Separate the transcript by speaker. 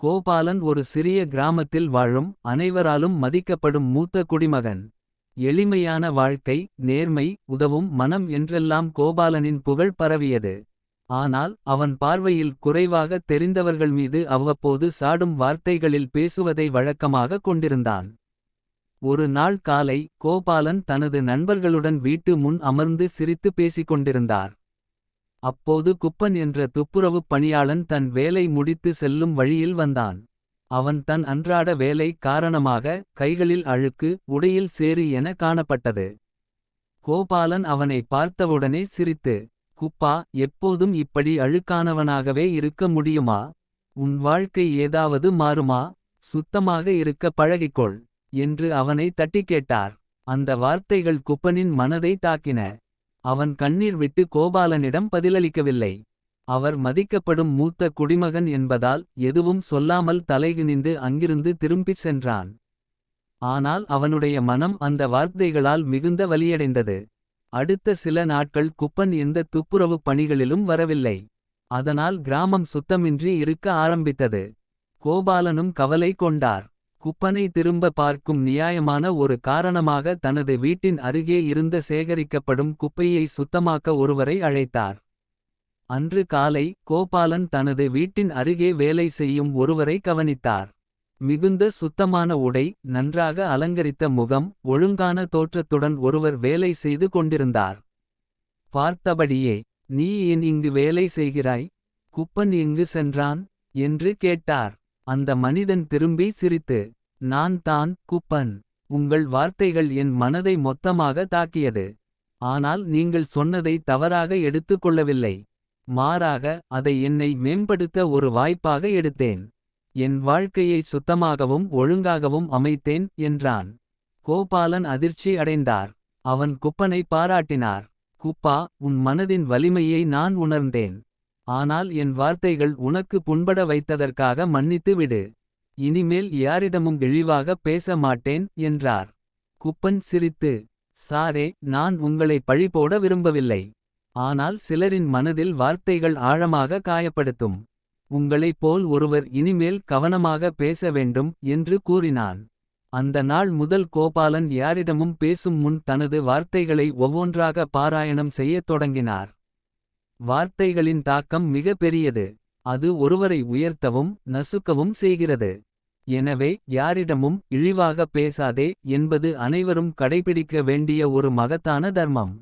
Speaker 1: கோபாலன் ஒரு சிறிய கிராமத்தில் வாழும் அனைவராலும் மதிக்கப்படும் மூத்த குடிமகன். எளிமையான வாழ்க்கை நேர்மை உதவும் மனம் என்றெல்லாம் கோபாலனின் புகழ் பரவியது. ஆனால் அவன் பார்வையில் குறைவாக தெரிந்தவர்கள் மீது அவ்வப்போது சாடும் வார்த்தைகளில் பேசுவதை வழக்கமாக கொண்டிருந்தான். ஒரு நாள் காலை கோபாலன் தனது நண்பர்களுடன் வீட்டு முன் அமர்ந்து சிரித்து பேசிக் கொண்டிருந்தார். அப்போது குப்பன் என்ற துப்புரவுப் பணியாளன் தன் வேலை முடித்து செல்லும் வழியில் வந்தான். அவன் தன் அன்றாட வேலை காரணமாக கைகளில் அழுக்கு உடையில் சேறு என காணப்பட்டது. கோபாலன் அவனை பார்த்தவுடனே சிரித்து. குப்பா எப்போதும் இப்படி அழுக்கானவனாகவே இருக்க முடியுமா. உன் வாழ்க்கை ஏதாவது மாறுமா சுத்தமாக இருக்க பழகிக்கொள். என்று அவனை தட்டிக் கேட்டார். அந்த வார்த்தைகள் குப்பனின் மனதை தாக்கின. அவன் கண்ணீர் விட்டு கோபாலனிடம் பதிலளிக்கவில்லை. அவர் மதிக்கப்படும் மூத்த குடிமகன் என்பதால் எதுவும் சொல்லாமல் தலைகுனிந்து அங்கிருந்து திரும்பிச் சென்றான். ஆனால் அவனுடைய மனம் அந்த வார்த்தைகளால் மிகுந்த வலியடைந்தது. அடுத்த சில நாட்கள் குப்பன் எந்த துப்புரவுப் பணிகளிலும் வரவில்லை. அதனால் கிராமம் சுத்தமின்றி இருக்க ஆரம்பித்தது. கோபாலனும் கவலை கொண்டார். குப்பனை திரும்ப பார்க்கும் நியாயமான ஒரு காரணமாக தனது வீட்டின் அருகே இருந்த சேகரிக்கப்படும் குப்பையை சுத்தமாக்க ஒருவரை அழைத்தார். அன்று காலை கோபாலன் தனது வீட்டின் அருகே வேலை செய்யும் ஒருவரை கவனித்தார். மிகுந்த சுத்தமான உடை நன்றாக அலங்கரித்த முகம் ஒழுங்கான தோற்றத்துடன் ஒருவர் வேலை செய்து கொண்டிருந்தார். பார்த்தபடியே நீ ஏன் இங்கு வேலை செய்கிறாய். குப்பன் எங்கு சென்றான் என்று கேட்டார். அந்த மனிதன் திரும்பி சிரித்து. நான் தான் குப்பன் உங்கள் வார்த்தைகள் என் மனதை மொத்தமாக தாக்கியது. ஆனால் நீங்கள் சொன்னதை தவறாக எடுத்துக் கொள்ளவில்லை. மாறாக அதை என்னை மேம்படுத்த ஒரு வாய்ப்பாக எடுத்தேன். என் வாழ்க்கையை சுத்தமாகவும் ஒழுங்காகவும் அமைத்தேன் என்றான். கோபாலன் அதிர்ச்சி அடைந்தார். அவன் குப்பனை பாராட்டினார். குப்பா உன் மனதின் வலிமையை நான் உணர்ந்தேன். ஆனால் என் வார்த்தைகள் உனக்கு புண்பட வைத்ததற்காக மன்னித்து விடு. இனிமேல் யாரிடமும் இழிவாக பேச மாட்டேன் என்றார். குப்பன் சிரித்து சாரே நான் உங்களை பழிபோட விரும்பவில்லை. ஆனால் சிலரின் மனதில் வார்த்தைகள் ஆழமாக காயப்படுத்தும். உங்களைப் போல் ஒருவர் இனிமேல் கவனமாக பேச வேண்டும் என்று கூறினான். அந்த நாள் முதல் கோபாலன் யாரிடமும் பேசும் முன் தனது வார்த்தைகளை ஒவ்வொன்றாக பாராயணம் செய்யத் தொடங்கினார். வார்த்தைகளின் தாக்கம் மிக பெரியது. அது ஒருவரை உயர்த்தவும் நசுக்கவும் செய்கிறது. எனவே யாரிடமும் இழிவாக பேசாதே என்பது அனைவரும் கடைபிடிக்க வேண்டிய ஒரு மகத்தான தர்மம்.